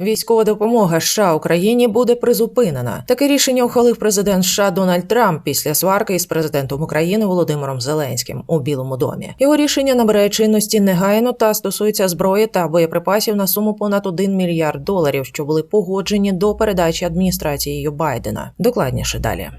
Військова допомога США Україні буде призупинена. Таке рішення ухвалив президент США Дональд Трамп після сварки із президентом України Володимиром Зеленським у Білому домі. Його рішення набирає чинності негайно та стосується зброї та боєприпасів на суму понад 1 мільярд доларів, що були погоджені до передачі адміністрацією Байдена. Докладніше далі.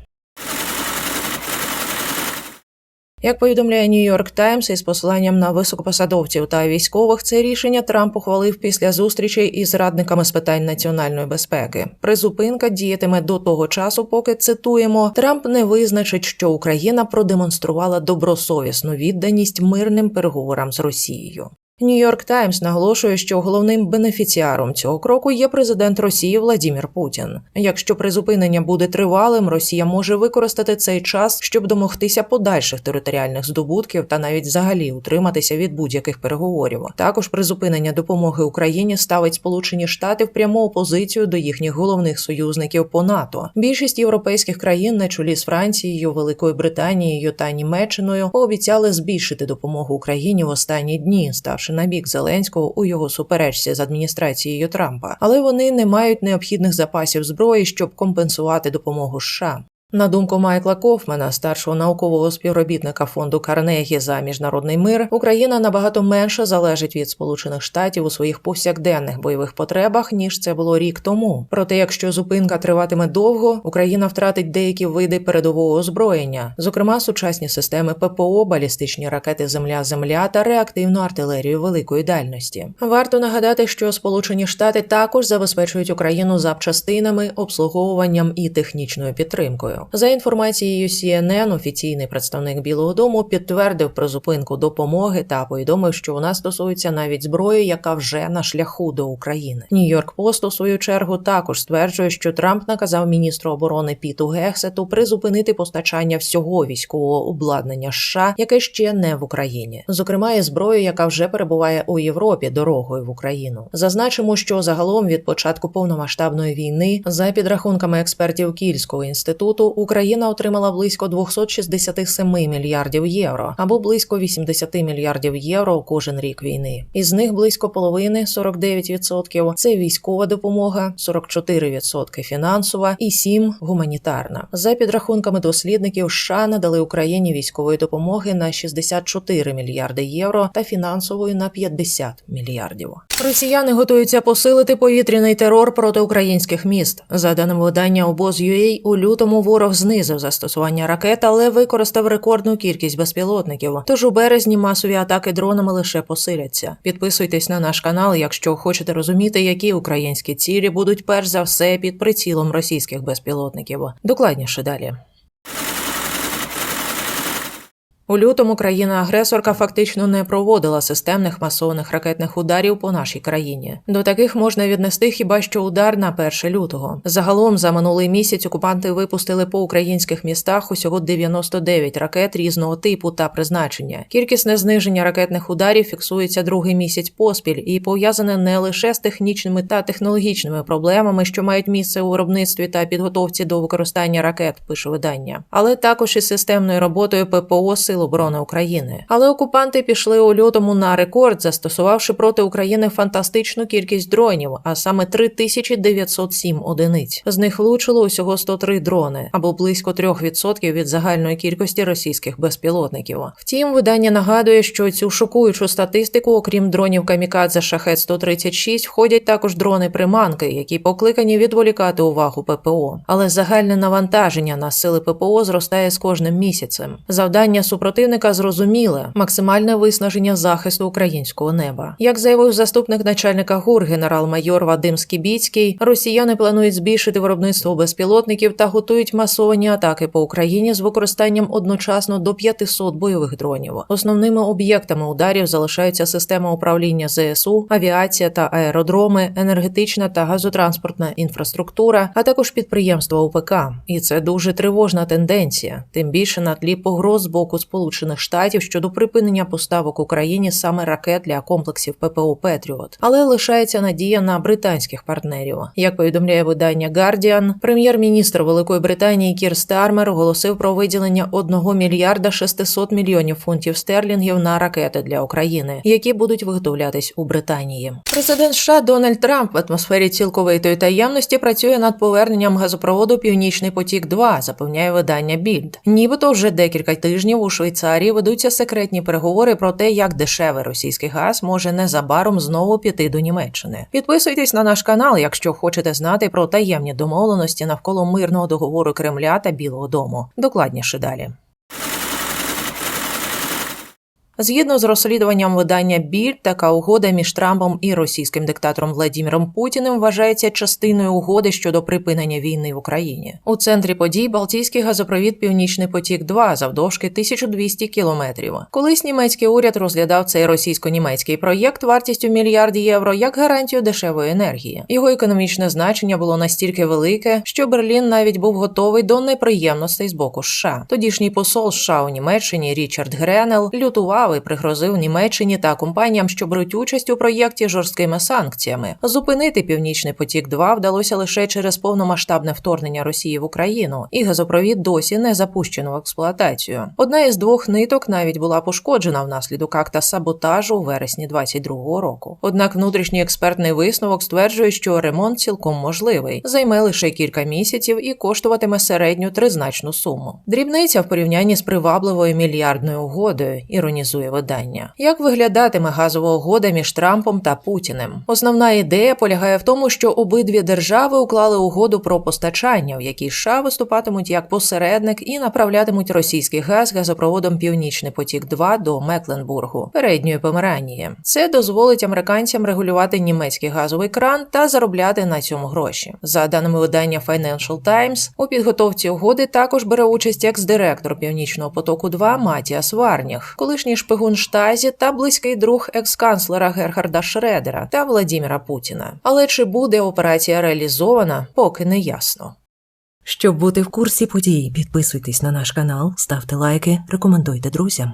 Як повідомляє Нью-Йорк Таймс, із посиланням на високопосадовців та військових, це рішення Трамп ухвалив після зустрічей із радниками з питань національної безпеки. Призупинка діятиме до того часу, поки цитуємо Трамп не визначить, що Україна продемонструвала добросовісну відданість мирним переговорам з Росією. Нью-Йорк Таймс наголошує, що головним бенефіціаром цього кроку є президент Росії Владімір Путін. Якщо призупинення буде тривалим, Росія може використати цей час, щоб домогтися подальших територіальних здобутків та навіть взагалі утриматися від будь-яких переговорів. Також призупинення допомоги Україні ставить Сполучені Штати в пряму опозицію до їхніх головних союзників по НАТО. Більшість європейських країн на чолі з Францією, Великою Британією та Німеччиною пообіцяли збільшити допомогу Україні в останні дні, ставши на бік Зеленського у його суперечці з адміністрацією Трампа, але вони не мають необхідних запасів зброї, щоб компенсувати допомогу США. На думку Майкла Кофмана, старшого наукового співробітника фонду Карнегі за міжнародний мир, Україна набагато менше залежить від Сполучених Штатів у своїх повсякденних бойових потребах ніж це було рік тому. Проте, якщо зупинка триватиме довго, Україна втратить деякі види передового озброєння, зокрема сучасні системи ППО, балістичні ракети Земля-Земля та реактивну артилерію великої дальності. Варто нагадати, що Сполучені Штати також забезпечують Україну запчастинами, обслуговуванням і технічною підтримкою. За інформацією CNN, офіційний представник Білого Дому підтвердив про зупинку допомоги та повідомив, що вона стосується навіть зброї, яка вже на шляху до України. Нью-Йорк Пост у свою чергу також стверджує, що Трамп наказав міністру оборони Піту Гексету призупинити постачання всього військового обладнання США, яке ще не в Україні, зокрема і зброю, яка вже перебуває у Європі дорогою в Україну. Зазначимо, що загалом від початку повномасштабної війни, за підрахунками експертів Кільського інституту, Україна отримала близько 267 мільярдів євро або близько 80 мільярдів євро кожен рік війни. Із них близько половини 49% – це військова допомога, 44% – фінансова і 7% – гуманітарна. За підрахунками дослідників, США надали Україні військової допомоги на 64 мільярди євро та фінансової на 50 мільярдів. Росіяни готуються посилити повітряний терор проти українських міст. За даними видання обоз.ua, у лютому ворог знизив застосування ракет, але використав рекордну кількість безпілотників. Тож у березні масові атаки дронами лише посиляться. Підписуйтесь на наш канал, якщо хочете розуміти, які українські цілі будуть перш за все під прицілом російських безпілотників. Докладніше далі. У лютому країна-агресорка фактично не проводила системних масованих ракетних ударів по нашій країні. До таких можна віднести хіба що удар на 1 лютого. Загалом за минулий місяць окупанти випустили по українських містах усього 99 ракет різного типу та призначення. Кількісне зниження ракетних ударів фіксується другий місяць поспіль і пов'язане не лише з технічними та технологічними проблемами, що мають місце у виробництві та підготовці до використання ракет, пише видання, але також із системною роботою ППО сил оборони України. Але окупанти пішли у лютому на рекорд, застосувавши проти України фантастичну кількість дронів, а саме 3907 одиниць. З них влучило усього 103 дрони або близько 3% від загальної кількості російських безпілотників. Втім, видання нагадує, що цю шокуючу статистику, окрім дронів Камікадзе Шахет 136 входять також дрони приманки, які покликані відволікати увагу ППО. Але загальне навантаження на сили ППО зростає з кожним місяцем. Завдання супротивника зрозуміле максимальне виснаження захисту українського неба. Як заявив заступник начальника ГУР генерал-майор Вадим Скібіцький, росіяни планують збільшити виробництво безпілотників та готують масовані атаки по Україні з використанням одночасно до 500 бойових дронів. Основними об'єктами ударів залишаються система управління ЗСУ, авіація та аеродроми, енергетична та газотранспортна інфраструктура, а також підприємства УПК. І це дуже тривожна тенденція, тим більше на тлі погроз з боку Сполучених Сполучених Штатів щодо припинення поставок Україні саме ракет для комплексів ППО Петріот, але лишається надія на британських партнерів. Як повідомляє видання Guardian, прем'єр-міністр Великої Британії Кір Стармер оголосив про виділення 1 мільярда 600 мільйонів фунтів стерлінгів на ракети для України, які будуть виготовлятись у Британії. Президент США Дональд Трамп в атмосфері цілковитої таємності працює над поверненням газопроводу Північний потік 2 запевняє видання Більд. Нібито вже декілька тижнів у Швейцарії ведуться секретні переговори про те, як дешевий російський газ може незабаром знову піти до Німеччини. Підписуйтесь на наш канал, якщо хочете знати про таємні домовленості навколо мирного договору Кремля та Білого Дому. Докладніше далі. Згідно з розслідуванням видання Біль, така угода між Трампом і російським диктатором Владіміром Путіним вважається частиною угоди щодо припинення війни в Україні. У центрі подій Балтійський газопровід Північний потік 2 завдовжки 1200 кілометрів. Колись німецький уряд розглядав цей російсько-німецький проєкт вартістю мільярд євро як гарантію дешевої енергії. Його економічне значення було настільки велике, що Берлін навіть був готовий до неприємностей з боку США. Тодішній посол США у Німеччині Річард Гренел лютував і пригрозив Німеччині та компаніям, що беруть участь у проєкті жорсткими санкціями. Зупинити північний потік 2 вдалося лише через повномасштабне вторгнення Росії в Україну, і газопровід досі не запущено в експлуатацію. Одна із двох ниток навіть була пошкоджена внаслідок акта саботажу у вересні 22-го року. Однак внутрішній експертний висновок стверджує, що ремонт цілком можливий, займе лише кілька місяців і коштуватиме середню тризначну суму. Дрібниця в порівнянні з привабливою мільярдною угодою. Іронізує видання. Як виглядатиме газова угода між Трампом та Путіним? Основна ідея полягає в тому, що обидві держави уклали угоду про постачання, в якій США виступатимуть як посередник і направлятимуть російський газ газопроводом Північний потік 2 до Мекленбургу, передньої Померанії. Це дозволить американцям регулювати німецький газовий кран та заробляти на цьому гроші. За даними видання Financial Times, у підготовці угоди також бере участь екс-директор Північного потоку 2 Матіас Варніх, колишній шпигун Штазі та близький друг екс-канцлера Герхарда Шредера та Владіміра Путіна. Але чи буде операція реалізована, поки не ясно. Щоб бути в курсі подій, підписуйтесь на наш канал, ставте лайки, рекомендуйте друзям.